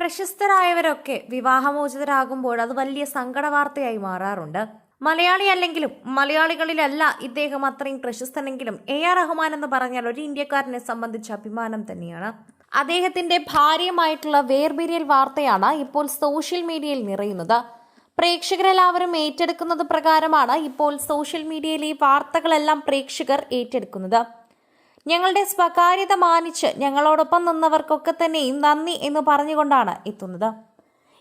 പ്രശസ്തരായവരൊക്കെ വിവാഹമോചിതരാകുമ്പോൾ അത് വലിയ സങ്കട വാർത്തയായി മാറാറുണ്ട്. മലയാളി അല്ലെങ്കിലും മലയാളികളിലല്ല ഇദ്ദേഹം അത്രയും പ്രശസ്തനെങ്കിലും എ ആർ റഹ്മാൻ എന്ന് പറഞ്ഞാൽ ഒരു ഇന്ത്യക്കാരനെ സംബന്ധിച്ച് അഭിമാനം തന്നെയാണ്. അദ്ദേഹത്തിന്റെ ഭാര്യയുമായിട്ടുള്ള വേർപിരിയൽ വാർത്തയാണ് ഇപ്പോൾ സോഷ്യൽ മീഡിയയിൽ നിറയുന്നത്. പ്രേക്ഷകരെല്ലാവരും ഏറ്റെടുക്കുന്നത് പ്രകാരമാണ് ഇപ്പോൾ സോഷ്യൽ മീഡിയയിലെ വാർത്തകളെല്ലാം പ്രേക്ഷകർ ഏറ്റെടുക്കുന്നത്. ഞങ്ങളുടെ സ്വകാര്യത മാനിച്ച് ഞങ്ങളോടൊപ്പം നിന്നവർക്കൊക്കെ തന്നെയും നന്ദി എന്ന് പറഞ്ഞുകൊണ്ടാണ് എത്തുന്നത്.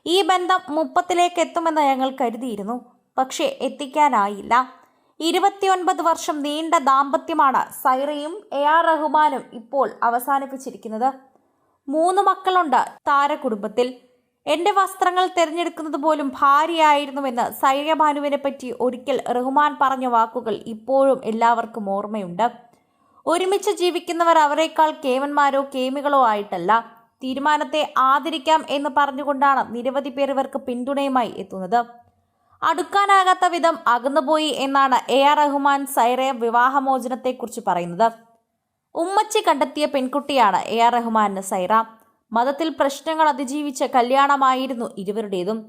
ഈ ബന്ധം മുപ്പത്തിലേക്ക് എത്തുമെന്ന് ഞങ്ങൾ കരുതിയിരുന്നു. പക്ഷേ എത്തിക്കാനായില്ല. ഇരുപത്തിയൊൻപത് വർഷം നീണ്ട ദാമ്പത്യമാണ് സൈറയും എ ആർ റഹ്മാനും ഇപ്പോൾ അവസാനിപ്പിച്ചിരിക്കുന്നത്. മൂന്ന് മക്കളുണ്ട് താരകുടുംബത്തിൽ. എന്റെ വസ്ത്രങ്ങൾ തിരഞ്ഞെടുക്കുന്നത് പോലും ഭാര്യയായിരുന്നുവെന്ന് സൈറ ഭാനുവിനെ പറ്റി ഒരിക്കൽ റഹ്മാൻ പറഞ്ഞ വാക്കുകൾ ഇപ്പോഴും എല്ലാവർക്കും ഓർമ്മയുണ്ട്. ഒരുമിച്ച് ജീവിക്കുന്നവർ അവരെക്കാൾ കേമന്മാരോ കേമികളോ ആയിട്ടല്ല. തീരുമാനത്തെ ആദരിക്കാം എന്ന് പറഞ്ഞുകൊണ്ടാണ് നിരവധി പേർ ഇവർക്ക് പിന്തുണയുമായി എത്തുന്നത്. അടുക്കാനാകാത്ത വിധം അകന്നുപോയി എന്നാണ് എ ആർ റഹ്മാൻ സൈറ വിവാഹമോചനത്തെക്കുറിച്ച് പറയുന്നത്. ഉമ്മച്ചി കണ്ടെത്തിയ പെൺകുട്ടിയാണ് എ ആർ റഹ്മാന് സൈറ. മതത്തിൽ പ്രശ്നങ്ങൾ അതിജീവിച്ച കല്യാണമായിരുന്നു ഇരുവരുടേതും.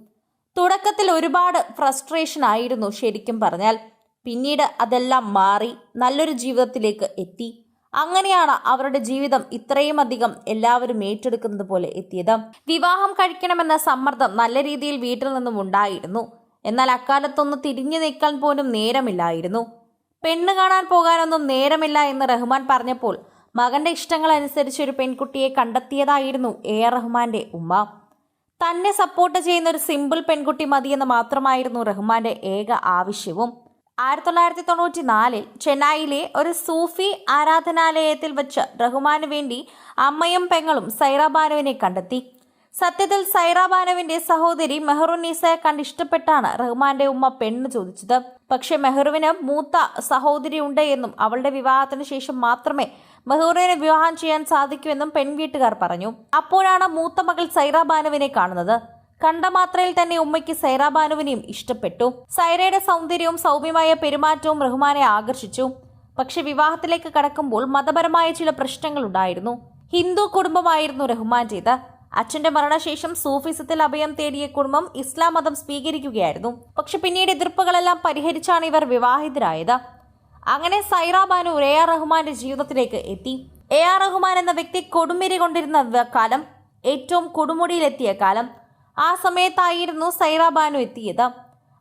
തുടക്കത്തിൽ ഒരുപാട് ഫ്രസ്ട്രേഷൻ ആയിരുന്നു ശരിക്കും പറഞ്ഞാൽ. പിന്നീട് അതെല്ലാം മാറി നല്ലൊരു ജീവിതത്തിലേക്ക് എത്തി. അങ്ങനെയാണ് അവരുടെ ജീവിതം ഇത്രയും അധികം എല്ലാവരും ഏറ്റെടുക്കുന്നത് പോലെ എത്തിയത്. വിവാഹം കഴിക്കണമെന്ന സമ്മർദ്ദം നല്ല രീതിയിൽ വീട്ടിൽ നിന്നും ഉണ്ടായിരുന്നു. എന്നാൽ അക്കാലത്തൊന്ന് തിരിഞ്ഞു നിൽക്കാൻ പോലും നേരമില്ലായിരുന്നു. പെണ്ണ് കാണാൻ പോകാനൊന്നും നേരമില്ല എന്ന് റഹ്മാൻ പറഞ്ഞപ്പോൾ മകന്റെ ഇഷ്ടങ്ങൾ അനുസരിച്ച് ഒരു പെൺകുട്ടിയെ കണ്ടെത്തിയതായിരുന്നു എ ആർ റഹ്മാന്റെ ഉമ്മ. തന്നെ സപ്പോർട്ട് ചെയ്യുന്ന ഒരു സിമ്പിൾ പെൺകുട്ടി മതിയെന്ന് മാത്രമായിരുന്നു റഹ്മാന്റെ ഏക ആവശ്യവും. ആയിരത്തി തൊള്ളായിരത്തി തൊണ്ണൂറ്റി നാലിൽ ചെന്നൈയിലെ ഒരു സൂഫി ആരാധനാലയത്തിൽ വെച്ച് റഹ്മാന് വേണ്ടി അമ്മയും പെങ്ങളും സൈറ ബാനുവിനെ കണ്ടെത്തി. സത്യത്തിൽ സൈറ ബാനുവിന്റെ സഹോദരി മെഹറുന്നീസയെ കണ്ടിഷ്ടപ്പെട്ടാണ് റഹ്മാന്റെ ഉമ്മ പെണ്ണ് ചോദിച്ചത്. പക്ഷെ മെഹറുവിന് മൂത്ത സഹോദരി ഉണ്ട് എന്നും അവളുടെ വിവാഹത്തിന് ശേഷം മാത്രമേ മെഹ്റുവിനെ വിവാഹം ചെയ്യാൻ സാധിക്കുമെന്നും പെൺവീട്ടുകാർ പറഞ്ഞു. അപ്പോഴാണ് മൂത്ത മകൾ സൈറ ബാനുവിനെ കാണുന്നത്. കണ്ട മാത്രയിൽ തന്നെ ഉമ്മയ്ക്ക് സൈറ ബാനുവിനെയും ഇഷ്ടപ്പെട്ടു. സൈറയുടെ സൗന്ദര്യവും സൗമ്യമായ പെരുമാറ്റവും റഹ്മാനെ ആകർഷിച്ചു. പക്ഷെ വിവാഹത്തിലേക്ക് കടക്കുമ്പോൾ മതപരമായ ചില പ്രശ്നങ്ങൾ ഉണ്ടായിരുന്നു. ഹിന്ദു കുടുംബമായിരുന്നു റഹ്മാന്റേത് അച്ഛന്റെ മരണശേഷം സൂഫിസത്തിൽ അഭയം തേടിയ കുടുംബം ഇസ്ലാം മതം സ്വീകരിക്കുകയായിരുന്നു. പക്ഷെ പിന്നീട് എതിർപ്പുകളെല്ലാം പരിഹരിച്ചാണ് ഇവർ വിവാഹിതരായത്. അങ്ങനെ സൈറ ബാനു എ ആർ റഹ്മാന്റെ ജീവിതത്തിലേക്ക് എത്തി. എ ആർ റഹ്മാൻ എന്ന വ്യക്തി കൊടുമ്പിരി കൊണ്ടിരുന്ന കാലം ഏറ്റവും കൊടുമുടിയിലെത്തിയ കാലം. ആ സമയത്തായിരുന്നു സൈറ ബാനു എത്തിയത്.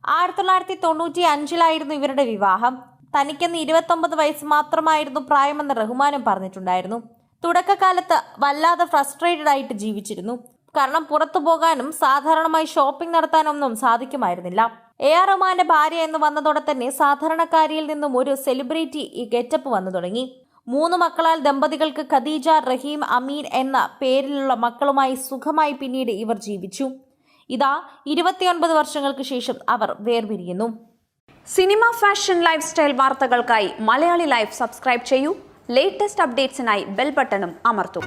ആയിരത്തി തൊള്ളായിരത്തി തൊണ്ണൂറ്റി അഞ്ചിലായിരുന്നു ഇവരുടെ വിവാഹം. തനിക്കെന്ന് ഇരുപത്തൊമ്പത് വയസ്സ് മാത്രമായിരുന്നു പ്രായമെന്ന് റഹ്മാനും പറഞ്ഞിട്ടുണ്ടായിരുന്നു. തുടക്കകാലത്ത് വല്ലാതെ ഫ്രസ്ട്രേറ്റഡ് ആയിട്ട് ജീവിച്ചിരുന്നു. കാരണം പുറത്തു പോകാനും സാധാരണമായി ഷോപ്പിംഗ് നടത്താനൊന്നും സാധിക്കുമായിരുന്നില്ല. എ ആർ റഹ്മാന്റെ ഭാര്യ എന്ന് വന്നതോടെ തന്നെ സാധാരണക്കാരിയിൽ നിന്നും ഒരു സെലിബ്രിറ്റി ഈ ഗെറ്റപ്പ് വന്നു തുടങ്ങി. മൂന്ന് മക്കളാൽ ദമ്പതികൾക്ക് ഖദീജ റഹീം അമീൻ എന്ന പേരിലുള്ള മക്കളുമായി സുഖമായി പിന്നീട് ഇവർ ജീവിച്ചു. ഇതാ ഇരുപത്തിയൊൻപത് വർഷങ്ങൾക്ക് ശേഷം അവർ വേർപിരിയുന്നു. സിനിമ ഫാഷൻ ലൈഫ് സ്റ്റൈൽ വാർത്തകൾക്കായി മലയാളി ലൈഫ് സബ്സ്ക്രൈബ് ചെയ്യൂ. ലേറ്റസ്റ്റ് അപ്ഡേറ്റ്സിനായി ബെൽ ബട്ടണും അമർത്തും.